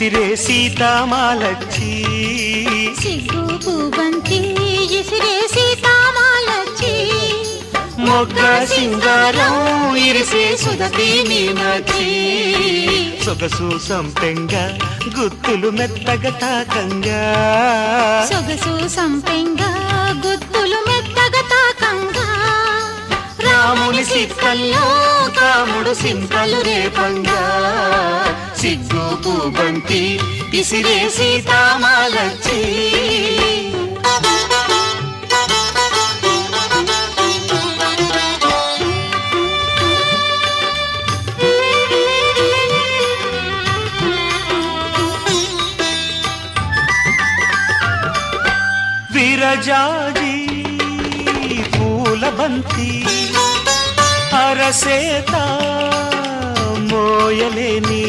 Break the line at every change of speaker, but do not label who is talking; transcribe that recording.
ఇసిరే సీతామాలచ్చి.
సిగ్గు ఇసిరే సీతామాలచ్చి.
మొగ్గ సింగారం ఇరిసే సుధీ మీనాచి సొగసు సంపెంగ గుత్తులు మెత్తగా తాకంగా.
సొగసు సంపెంగా గుత్తులు మెత్తగా తాకంగా.
రాముని సిక్కల్లో కాముడు సింతలు రేపంగా. సిగ్గు పూబంతి ఇసిరే సీతామాలచ్చి విరజాజి పూల బంతి అరసేత మోయలేని